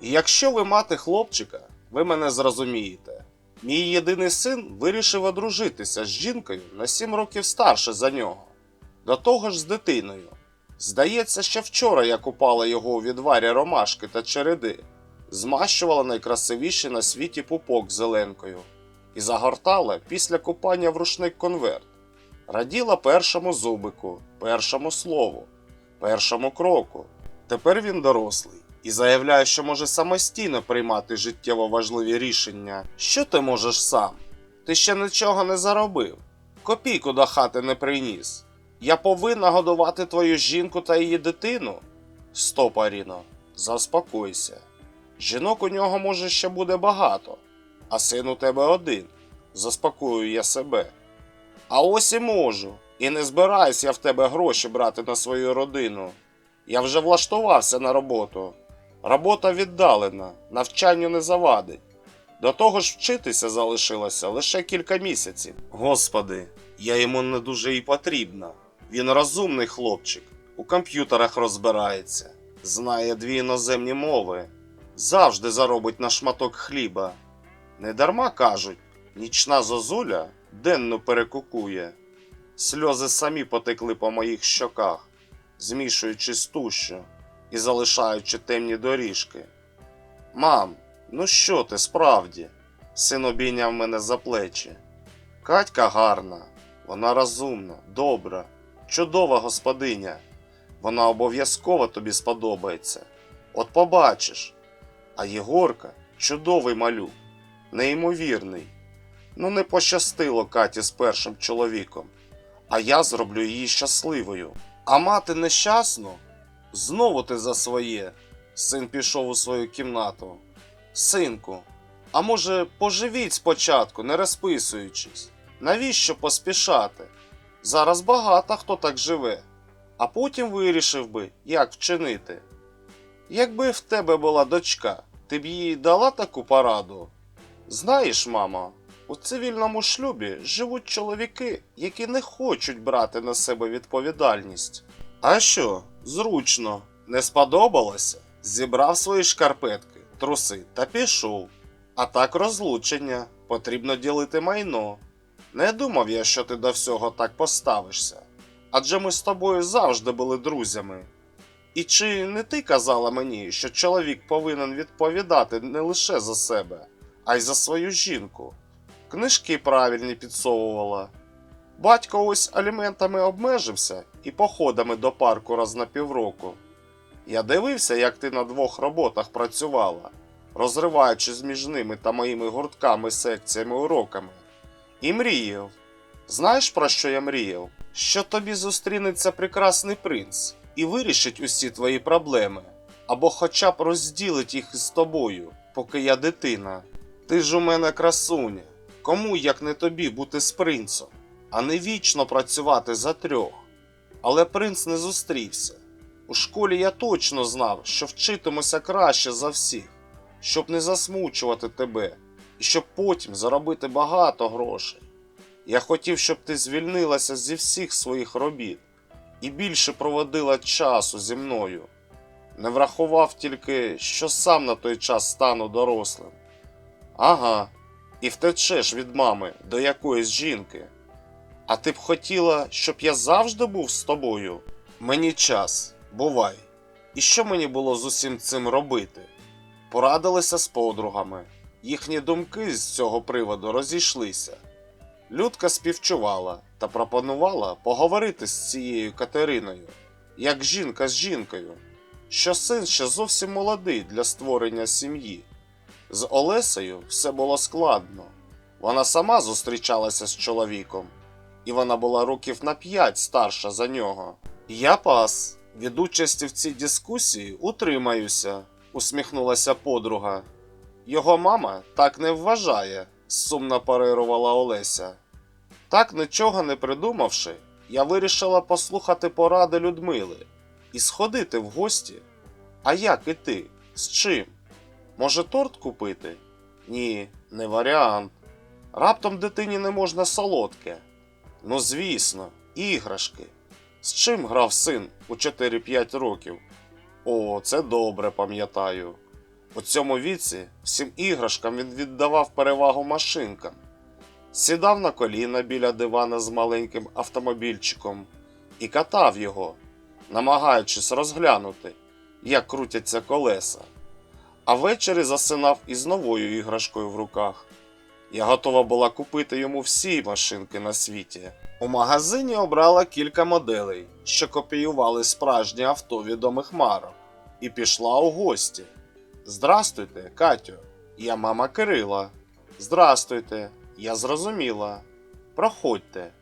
І якщо ви мати хлопчика, ви мене зрозумієте. Мій єдиний син вирішив одружитися з жінкою на 7 років старше за нього. До того ж з дитиною. Здається, ще вчора я купала його у відварі ромашки та череди, змащувала найкрасивіший на світі пупок зеленкою і загортала після купання в рушник конверт. Раділа першому зубику, першому слову, першому кроку. Тепер він дорослий і заявляє, що може самостійно приймати життєво важливі рішення. Що ти можеш сам? Ти ще нічого не заробив, копійку до хати не приніс. Я повинна годувати твою жінку та її дитину? Стоп, Аріно, заспокойся. Жінок у нього може ще буде багато, а син у тебе один. Заспокоюю я себе. А ось і можу. І не збираюсь я в тебе гроші брати на свою родину. Я вже влаштувався на роботу. Робота віддалена, навчанню не завадить. До того ж, вчитися залишилося лише кілька місяців. Господи, я йому не дуже і потрібна. Він розумний хлопчик, у комп'ютерах розбирається, знає дві іноземні мови, завжди заробить на шматок хліба. Недарма кажуть, нічна зозуля денно перекукує. Сльози самі потекли по моїх щоках, змішуючи з тущу і залишаючи темні доріжки. Мам, ну що ти справді? Син обійняв мене за плечі. Катька гарна, вона розумна, добра, чудова господиня. Вона обов'язково тобі сподобається. От побачиш. А Єгорка чудовий малюк, неймовірний. Ну, не пощастило Каті з першим чоловіком, а я зроблю її щасливою. А мати нещасну? Знову ти за своє. Син пішов у свою кімнату. Синку, а може, поживіть спочатку, не розписуючись. Навіщо поспішати? Зараз багато хто так живе, а потім вирішив би, як вчинити. Якби в тебе була дочка, ти б їй дала таку пораду? Знаєш, мамо, у цивільному шлюбі живуть чоловіки, які не хочуть брати на себе відповідальність. А що, зручно, не сподобалося? Зібрав свої шкарпетки, труси та пішов. А так розлучення, потрібно ділити майно. Не думав я, що ти до всього так поставишся. Адже ми з тобою завжди були друзями. І чи не ти казала мені, що чоловік повинен відповідати не лише за себе, а й за свою жінку? Книжки правильні підсовувала. Батько ось аліментами обмежився і походами до парку раз на півроку. Я дивився, як ти на двох роботах працювала, розриваючись між ними та моїми гуртками, секціями, уроками. І мріяв. Знаєш, про що я мріяв? Що тобі зустрінеться прекрасний принц і вирішить усі твої проблеми, або хоча б розділить їх із тобою, поки я дитина. Ти ж у мене красуня. Кому, як не тобі, бути з принцем, а не вічно працювати за трьох. Але принц не зустрівся. У школі я точно знав, що вчитимуся краще за всіх, щоб не засмучувати тебе, і щоб потім заробити багато грошей. Я хотів, щоб ти звільнилася зі всіх своїх робіт і більше проводила часу зі мною. Не врахував тільки, що сам на той час стану дорослим. Ага, і втечеш від мами до якоїсь жінки. А ти б хотіла, щоб я завжди був з тобою? Мені час, бувай. І що мені було з усім цим робити? Порадилися з подругами. Їхні думки з цього приводу розійшлися. Людка співчувала та пропонувала поговорити з цією Катериною, як жінка з жінкою, що син ще зовсім молодий для створення сім'ї. З Олесею все було складно. Вона сама зустрічалася з чоловіком, і вона була років на п'ять старша за нього. Я пас, від участі в цій дискусії утримаюся, усміхнулася подруга. Його мама так не вважає, сумно парирувала Олеся. Так нічого не придумавши, я вирішила послухати поради Людмили і сходити в гості. А як іти? З чим? Може, торт купити? Ні, не варіант. Раптом дитині не можна солодке. Ну, звісно, іграшки. З чим грав син у 4-5 років? О, це добре пам'ятаю. У цьому віці всім іграшкам він віддавав перевагу машинкам. Сідав на коліна біля дивана з маленьким автомобільчиком і катав його, намагаючись розглянути, як крутяться колеса. А ввечері засинав із новою іграшкою в руках. Я готова була купити йому всі машинки на світі. У магазині обрала кілька моделей, що копіювали справжні авто відомих марок, і пішла у гості. Здрастуйте, Катю, я мама Кирила. Здрастуйте, я зрозуміла. Проходьте.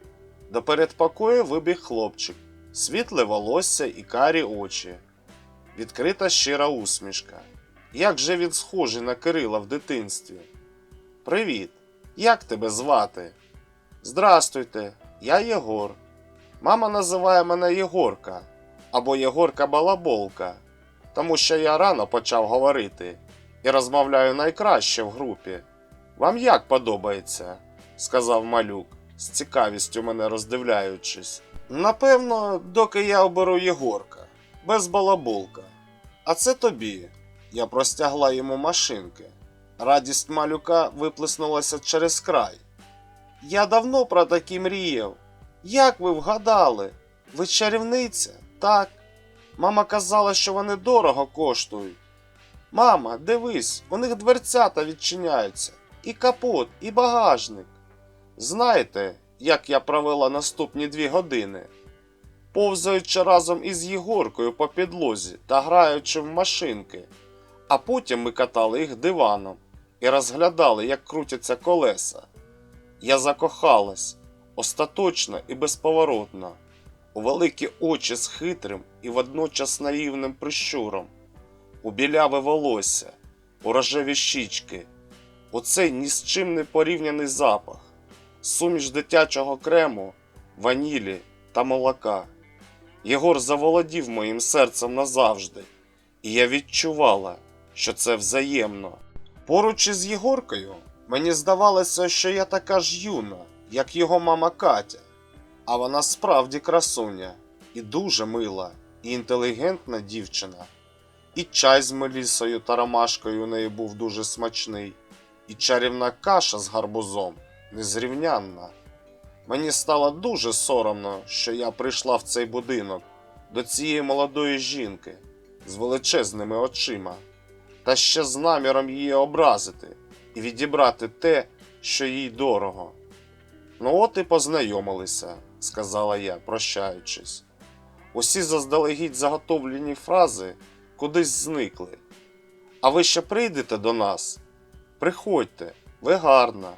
До передпокою вибіг хлопчик, світле волосся і карі очі. Відкрита щира усмішка. Як же він схожий на Кирила в дитинстві? Привіт, як тебе звати? Здрастуйте, я Єгор. Мама називає мене Єгорка або Єгорка Балаболка, тому що я рано почав говорити і розмовляю найкраще в групі. Вам як подобається? сказав малюк, з цікавістю мене роздивляючись. Напевно, доки я оберу Єгорка, без балаболка. А це тобі. Я простягла йому машинки. Радість малюка виплеснулася через край. Я давно про такі мріяв. Як ви вгадали? Ви чарівниця? Так. Мама казала, що вони дорого коштують. Мама, дивись, у них дверцята відчиняються, і капот, і багажник. Знаєте, як я провела наступні дві години? Повзаючи разом із Єгоркою по підлозі та граючи в машинки, а потім ми катали їх диваном і розглядали, як крутяться колеса. Я закохалась остаточно і безповоротно, у великі очі з хитрим і водночас наївним прищуром, у біляве волосся, у рожеві щічки, у цей ні з чим не порівняний запах, суміш дитячого крему, ванілі та молока. Єгор заволодів моїм серцем назавжди, і я відчувала, що це взаємно. Поруч із Єгоркою мені здавалося, що я така ж юна, як його мама Катя. А вона справді красуня, і дуже мила, і інтелігентна дівчина. І чай з мелісою та ромашкою у неї був дуже смачний, і чарівна каша з гарбузом незрівнянна. Мені стало дуже соромно, що я прийшла в цей будинок до цієї молодої жінки з величезними очима, та ще з наміром її образити і відібрати те, що їй дорого. Ну, от і познайомилися, сказала я, прощаючись. Усі заздалегідь заготовлені фрази кудись зникли. А ви ще прийдете до нас? Приходьте, ви гарна.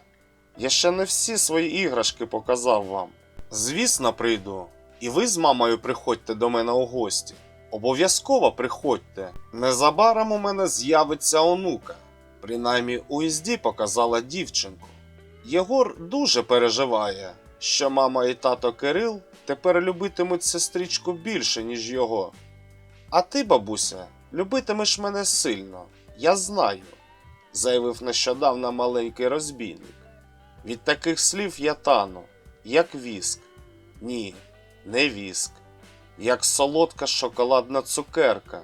Я ще не всі свої іграшки показав вам. Звісно, прийду. І ви з мамою приходьте до мене у гості. Обов'язково приходьте. Незабаром у мене з'явиться онука. Принаймні у їзді показала дівчинку. Єгор дуже переживає, що мама і тато Кирил тепер любитимуть сестричку більше, ніж його. А ти, бабуся, любитимеш мене сильно, я знаю, заявив нещодавно маленький розбійник. Від таких слів я тану, як віск. Ні, не віск, як солодка шоколадна цукерка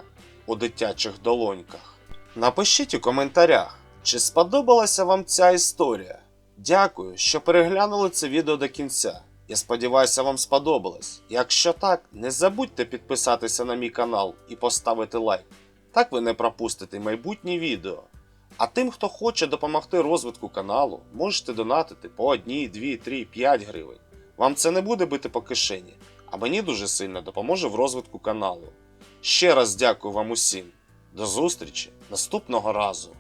у дитячих долоньках. Напишіть у коментарях, чи сподобалася вам ця історія. Дякую, що переглянули це відео до кінця. Я сподіваюся, вам сподобалось. Якщо так, не забудьте підписатися на мій канал і поставити лайк. Так ви не пропустите майбутні відео. А тим, хто хоче допомогти розвитку каналу, можете донатити по 1, 2, 3, 5 гривень. Вам це не буде бити по кишені, а мені дуже сильно допоможе в розвитку каналу. Ще раз дякую вам усім. До зустрічі наступного разу!